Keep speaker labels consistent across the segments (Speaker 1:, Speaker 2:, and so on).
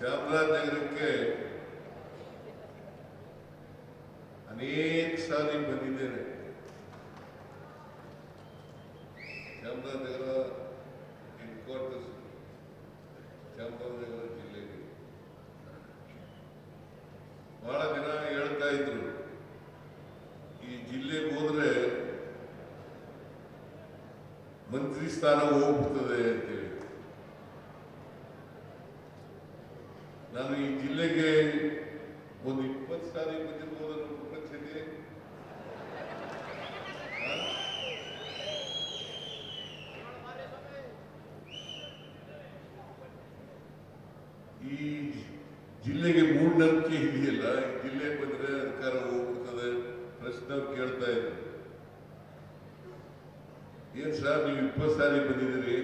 Speaker 1: ಚಾಮರಾಜನಗರಕ್ಕೆ ಅನೇಕ ಸಾರಿ ಬಂದಿದ್ದೇನೆ. Chamarajanagar head quarters Chamarajanagar ಜಿಲ್ಲೆಗೆ. ಬಹಳ ದಿನ ಹೇಳ್ತಾ ಇದ್ರು, ಈ ಜಿಲ್ಲೆಗೆ ಹೋದ್ರೆ ಮಂತ್ರಿ ಸ್ಥಾನ ಹೋಗ್ಬಿಡ್ತದೆ ಅಂತೇಳಿ. ನಾನು ಈ ಜಿಲ್ಲೆಗೆ ಒಂದು ಇಪ್ಪತ್ತು ಸಾರಿ ಬಂದಿರ್ಬೋದು ಅನ್ನೋ ಪ್ರಪಂಚಕ್ಕೆ ಈ ಜಿಲ್ಲೆಗೆ ಮೂಢನಂಬಿಕೆ ಇದೆಯಲ್ಲ, ಈ ಜಿಲ್ಲೆ ಬಂದ್ರೆ ಅಧಿಕಾರ ಹೋಗ್ಬಿಡ್ತದೆ ಪ್ರಶ್ನೆ ಕೇಳ್ತಾ ಇದ್ರು. ಏನ್ ಸರ್, ನೀವು ಇಪ್ಪತ್ತು ಸಾರಿ ಬಂದಿದ್ದೀರಿ?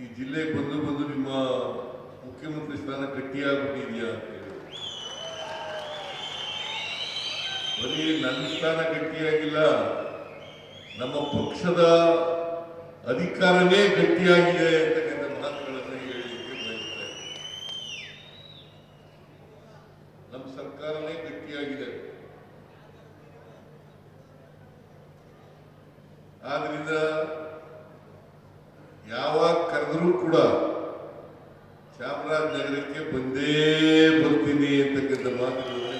Speaker 1: ಈ ಜಿಲ್ಲೆಗೆ ಬಂದು ಬಂದು ನಿಮ್ಮ ಮುಖ್ಯಮಂತ್ರಿ ಸ್ಥಾನ ಗಟ್ಟಿಯಾಗ್ಬಿಟ್ಟಿದೆಯಾ ಅಂತ ಬರೀ ನನ್ನ ಸ್ಥಾನ ಗಟ್ಟಿಯಾಗಿಲ್ಲ, ನಮ್ಮ ಪಕ್ಷದ ಅಧಿಕಾರವೇ ಗಟ್ಟಿಯಾಗಿದೆ ಅಂತಕ್ಕಂಥ ಮಾತುಗಳನ್ನು ಹೇಳಲಿಕ್ಕೆ ಬಯಸ್ತಾರೆ ನಮ್ಮ ಸರ್ಕಾರವೇ ಗಟ್ಟಿಯಾಗಿದೆ. ಆದ್ರಿಂದ ಯಾವಾಗ ಕರೆದ್ರೂ ಕೂಡ ಚಾಮರಾಜನಗರಕ್ಕೆ ಬಂದೇ ಬರ್ತೀನಿ ಅಂತಕ್ಕಂಥ ಮಾತುಗಳು